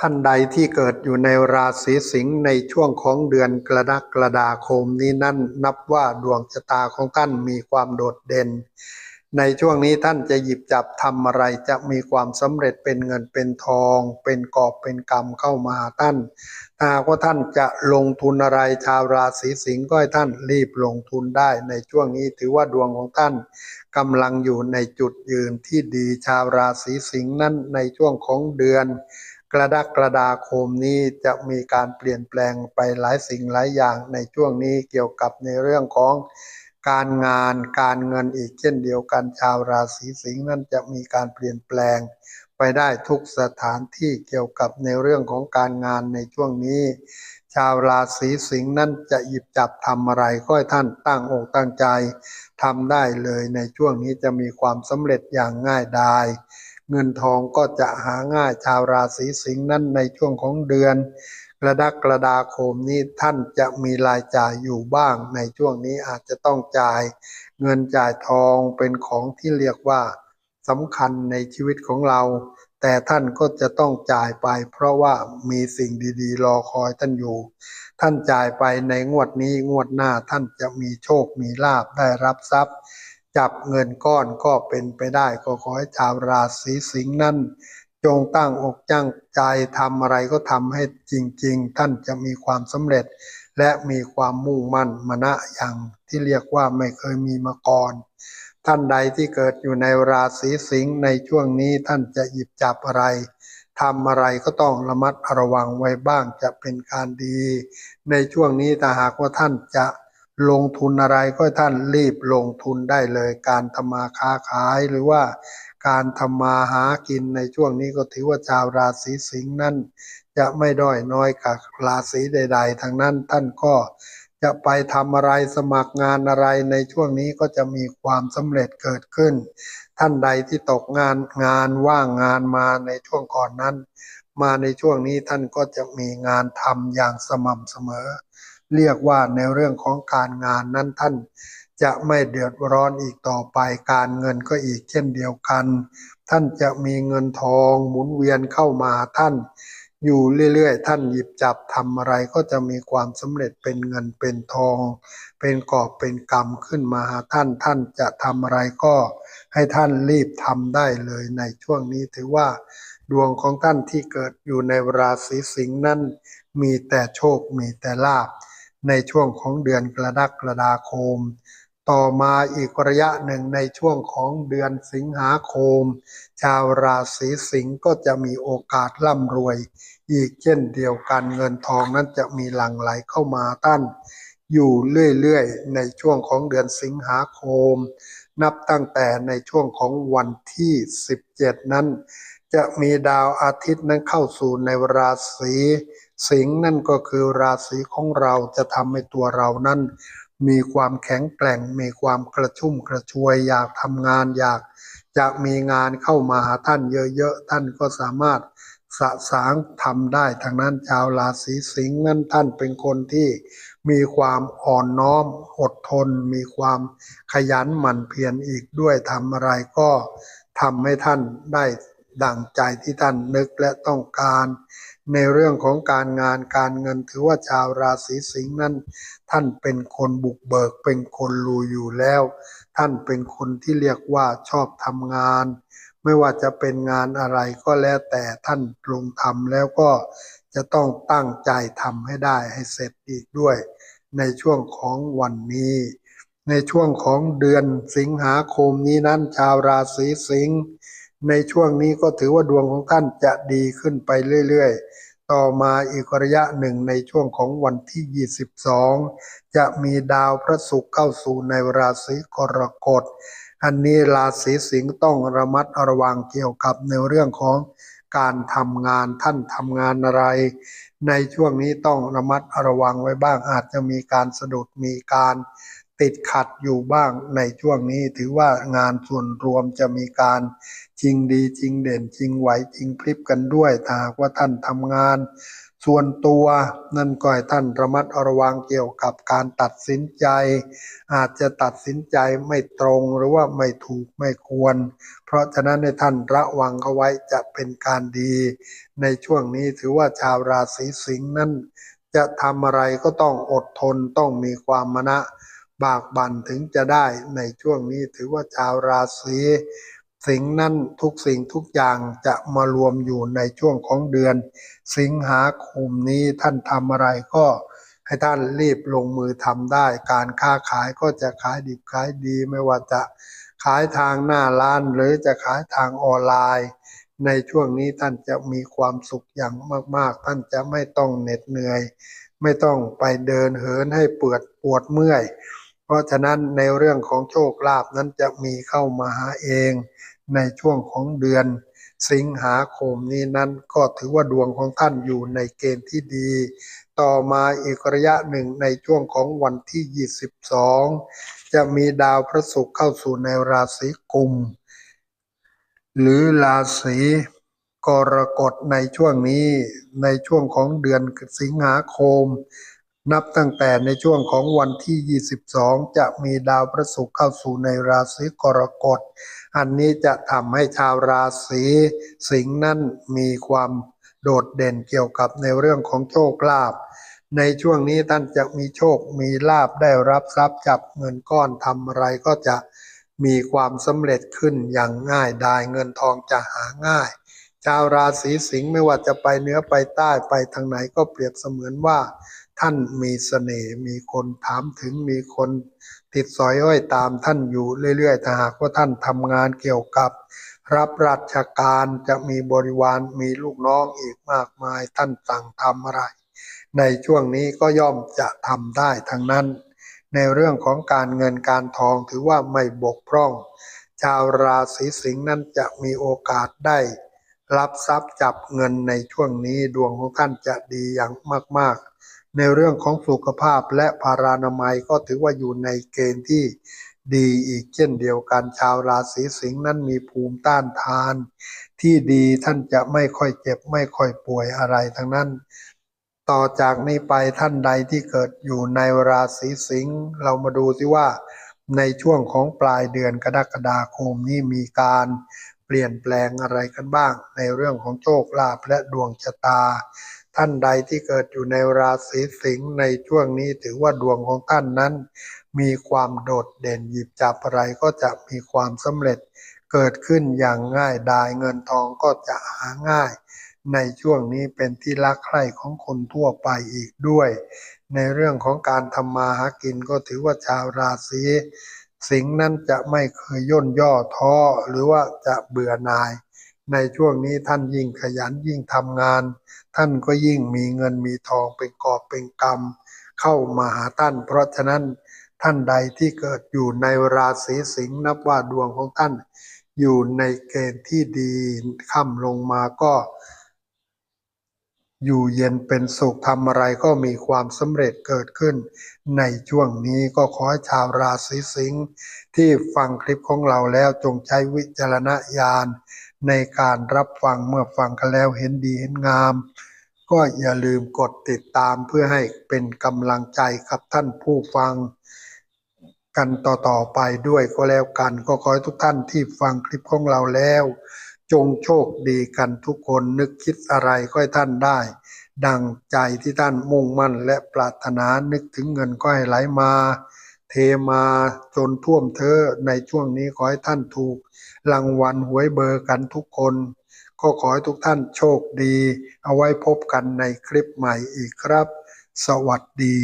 ท่านใดที่เกิดอยู่ในราศีสิงห์ในช่วงของเดือนกรกฎาคมนี้นั่นนับว่าดวงชะตาของท่านมีความโดดเด่น ในช่วงนี้ท่านจะหยิบจับทำอะไรจะมีความสำเร็จเป็นเงินเป็นทอง เป็นกอบเป็นกรรมเข้ามาท่านถ้าหากว่าท่านจะลงทุนอะไรชาวราศีสิงห์ก็ให้ท่านรีบลงทุนได้ในช่วงนี้ถือว่าดวงของท่านกำลังอยู่ในจุดยืนที่ดีชาวราศีสิงห์นั้นในช่วงของเดือน กระดักกระดาคมนี้จะมีการเปลี่ยนแปลงไปหลายสิ่งหลายอย่างในช่วงนี้เกี่ยวกับในเรื่องของการงานการเงินอีกเช่นเดียวกันชาวราศีสิงห์นั้นจะมีการเปลี่ยนแปลง ไปได้ทุกสถานที่เกี่ยวกับในเรื่องของการงานในช่วงนี้ ชาวราศีสิงห์นั้นจะหยิบจับทำอะไรก็ให้ท่านตั้งอกตั้งใจทำได้เลยในช่วงนี้จะมีความสำเร็จอย่างง่ายดาย เงินทองก็จะหาง่ายชาวราศีสิงห์นั้นในช่วงของเดือน กระดักกระดาคมนี้ท่านจะมีรายจ่ายอยู่บ้าง ในช่วงนี้อาจจะต้องจ่าย เงินจ่ายทองเป็นของที่เรียกว่าสำคัญในชีวิตของเรา แต่ท่านก็จะต้องจ่ายไป เพราะว่ามีสิ่งดีๆ รอคอยท่านอยู่ ท่านจ่ายไปในงวดนี้งวดหน้าท่านจะมีโชคมีลาบได้รับทรัพย์ จับเงินก้อนก็เป็นไปได้ ก็ขอให้ชาวราศีสิงห์นั้น จงตั้งอกจังใจทำอะไรก็ทำให้จริง ๆ ท่านจะมีความสำเร็จ และมีความมุ่งมั่นมณะอย่างที่เรียกว่าไม่เคยมีมาก่อน ท่านใดที่เกิดอยู่ในราศีสิงห์ในช่วงนี้ท่านจะหยิบจับอะไรทำอะไรก็ต้องระมัดระวังไว้บ้างจะเป็นการดี ในช่วงนี้ถ้าหากว่าท่านจะ ลงทุนอะไรก็ท่านรีบลงทุนได้เลย การทำมาค้าขายหรือว่าการทำมาหากินในช่วงนี้ก็ถือว่าชาวราศีสิงห์นั้น จะไม่ด้อยน้อยกับราศีใด ๆทางนั้นท่านก็จะไปทำอะไรสมัครงานอะไรในช่วงนี้ก็จะมีความสำเร็จเกิดขึ้น ท่านใดที่ตกงานงานว่างงานมาในช่วงก่อนนั้น มาในช่วงนี้ท่านก็จะมีงานทำอย่างสม่ำเสมอ เรียกว่าในเรื่องของการงานนั้นท่านจะไม่เดือดร้อนอีกต่อไปการเงินก็อีกเช่นเดียวกัน ท่านจะมีเงินทองหมุนเวียนเข้ามาท่าน อยู่เรื่อยๆ ท่านหยิบจับทำอะไรก็จะมีความสำเร็จเป็นเงินเป็นทอง เป็นกอบเป็นกรรมขึ้นมาท่านท่านจะทำอะไรก็ให้ท่านรีบทำได้เลยในช่วงนี้ถือว่า ดวงของท่านที่เกิดอยู่ในราศีสิงห์นั้นมีแต่โชคมีแต่ลาภ ในช่วงของเดือนกรกฎาคม ต่อมาอีกระยะหนึ่งในช่วงของเดือนสิงหาคม ชาวราศีสิงห์ก็จะมีโอกาสร่ำรวย อีกเช่นเดียวกันเงินทองนั้นจะมีหลั่งไหลเข้ามาท่านอยู่เรื่อยๆ ในช่วงของเดือนสิงหาคม นับตั้งแต่ในช่วงของวันที่ 17 นั้น จะมีดาวอาทิตย์นั้นเข้าสู่ในราศี สิงห์นั่นก็คือราศีของเราจะทำให้ตัวเรานั้น มีความแข็งแกร่ง มีความกระชุ่มกระชวย อยากทำงานอยากจะมีงานเข้ามาหาท่านเยอะๆท่านก็สามารถสะสางทำได้ทางนั้นชาวราศีสิงห์นั้นท่านเป็นคนที่มีความอ่อนน้อมอดทน มีความขยันหมั่นเพียรอีกด้วยทำอะไรก็ทำให้ท่านได้ ดั่งใจที่ท่านนึกและต้องการ ในเรื่องของการงานการเงินถือว่าชาวราศีสิงห์นั้น ท่านเป็นคนบุกเบิกเป็นคนรู้อยู่แล้ว ท่านเป็นคนที่เรียกว่าชอบทำงาน ไม่ว่าจะเป็นงานอะไรก็แล้วแต่ท่านลงทำแล้วก็จะต้องตั้งใจทำให้ได้ให้เสร็จอีกด้วย ในช่วงของวันนี้ในช่วงของเดือนสิงหาคมนี้นั้นชาวราศีสิงห์ ในช่วงนี้ก็ถือว่าดวงของท่านจะดีขึ้นไปเรื่อยๆ ต่อมาอีกระยะหนึ่งในช่วงของวันที่ 22 จะมีดาวพระศุกร์เข้าสู่ในราศีกรกฎ อันนี้ราศีสิงห์ต้องระมัดระวังเกี่ยวกับในเรื่องของการทำงานท่านทำงานอะไร ในช่วงนี้ต้องระมัดระวังไว้บ้างอาจจะมีการสะดุดมีการ ติดขัดอยู่บ้างในช่วงนี้ถือว่างานส่วนรวมจะมีการจริงดีจริงเด่นจริงไหวจริงพริบกันด้วยถ้าหากว่าท่านทำงาน ส่วนตัวนั่นก็ให้ท่านระมัดระวังเกี่ยวกับการตัดสินใจ อาจจะตัดสินใจไม่ตรงหรือว่าไม่ถูกไม่ควร เพราะฉะนั้นให้ท่านระวังเขาไว้จะเป็นการดี ในช่วงนี้ถือว่าชาวราศีสิงห์นั้น จะทำอะไรก็ต้องอดทนต้องมีความมณะ บากบั่นถึงจะได้ในช่วงนี้ถือว่าชาวราศีสิงห์นั้นทุกสิ่งทุกอย่างจะมารวมอยู่ในช่วงของเดือน สิงหาคมนี้ท่านทำอะไรก็ให้ท่านรีบลงมือทำได้ การค้าขายก็จะขายดิบขายดีไม่ว่าจะขายทางหน้าร้านหรือจะขายทางออนไลน์ ในช่วงนี้ท่านจะมีความสุขอย่างมาก ๆ ท่านจะไม่ต้องเหน็ดเหนื่อย ไม่ต้องไปเดินเหินให้เปวดปวดเมื่อย เพราะฉะนั้นในเรื่องของโชคลาภนั้นจะมีเข้ามาหาเองในช่วงของเดือน สิงหาคมนี้นั้นก็ถือว่าดวงของท่านอยู่ในเกณฑ์ที่ดี ต่อมาอีกระยะหนึ่งในช่วงของวันที่ 22 จะมีดาวพระศุกร์เข้าสู่ในราศีกุม หรือราศีกรกฎในช่วงนี้ในช่วงของเดือนสิงหาคม นับตั้งแต่ในช่วงของวันที่ 22 จะมีดาวพระศุกร์เข้าสู่ในราศีกรกฎ อันนี้จะทำให้ชาวราศีสิงห์นั้นมีความโดดเด่นเกี่ยวกับในเรื่องของโชคลาภ ในช่วงนี้ท่านจะมีโชค มีลาบได้รับทรัพย์จับเงินก้อนทำอะไรก็จะมีความสำเร็จขึ้นอย่างง่ายดายเงินทองจะหาง่าย ชาวราศีสิงห์ไม่ว่าจะไปเหนือไปใต้ไปทางไหนก็เปรียบเสมือนว่า ท่านมีเสน่ห์มีคนถามถึงมีคนติดสอยห้อยตามท่านอยู่เรื่อยๆถ้าหากว่าท่านทำงานเกี่ยวกับ รับราชการจะมีบริวารมีลูกน้องอีกมากมายท่านสั่งทำอะไร ในช่วงนี้ก็ย่อมจะทำได้ทั้งนั้น ในเรื่องของการเงินการทองถือว่าไม่บกพร่อง ชาวราศีสิงห์นั้นจะมีโอกาสได้รับทรัพย์จับเงินในช่วงนี้ดวงของท่านจะดีอย่างมากๆ ในเรื่องของสุขภาพและพารานามัยก็ถือว่าอยู่ในเกณฑ์ที่ดีอีกเช่นเดียวกันชาวราศีสิงห์นั้นมีภูมิต้านทาน ที่ดีท่านจะไม่ค่อยเจ็บไม่ค่อยป่วยอะไรทั้งนั้น ต่อจากนี้ไปท่านใดที่เกิดอยู่ในราศีสิงห์เรามาดูสิว่า ในช่วงของปลายเดือนกรกฎาคมนี้มีการเปลี่ยนแปลงอะไรกันบ้าง ในเรื่องของโชคลาภและดวงชะตา ท่านใดที่เกิดอยู่ในราศีสิงห์ในช่วงนี้ถือว่าดวงของท่านนั้น มีความโดดเด่นหยิบจับอะไรก็จะมีความสำเร็จเกิดขึ้นอย่างง่ายดายเงินทองก็จะหาง่าย ในช่วงนี้เป็นที่รักใคร่ของคนทั่วไปอีกด้วย ในเรื่องของการทำมาหากินก็ถือว่าชาวราศีสิงห์นั้นจะไม่เคยย่นย่อท้อหรือว่าจะเบื่อหน่าย ในช่วงนี้ท่านยิ่งขยันยิ่งทำงาน ท่านก็ยิ่งมีเงินมีทองเป็นกอบเป็นกำเข้ามาหาท่าน เพราะฉะนั้นท่านใดที่เกิดอยู่ในราศีสิงห์นับว่าดวงของท่าน อยู่ในเกณฑ์ที่ดีค่ำลงมาก็ อยู่เย็นเป็นสุขทำอะไรก็มีความสำเร็จเกิดขึ้น ในช่วงนี้ก็ขอให้ชาวราศีสิงห์ที่ฟังคลิปของเราแล้วจงใช้วิจารณญาณ ในการรับฟังเมื่อฟังกันแล้วเห็นดีเห็นงาม ก็อย่าลืมกดติดตามเพื่อให้เป็นกำลังใจกับท่านผู้ฟัง กันต่อๆไปด้วยก็แล้วกัน ก็ขอให้ทุกท่านที่ฟังคลิปของเราแล้ว จงโชคดีกันทุกคนนึกคิดอะไรก็ให้ท่านได้ ดังใจที่ท่านมุ่งมั่นและปรารถนานึกถึงเงินก็ให้ไหลมา เทมาจนท่วมเธอในช่วงนี้ขอให้ท่านถูกรางวัลหวยเบอร์กันทุกคน ก็ขอให้ทุกท่านโชคดี เอาไว้พบกันในคลิปใหม่อีกครับ สวัสดี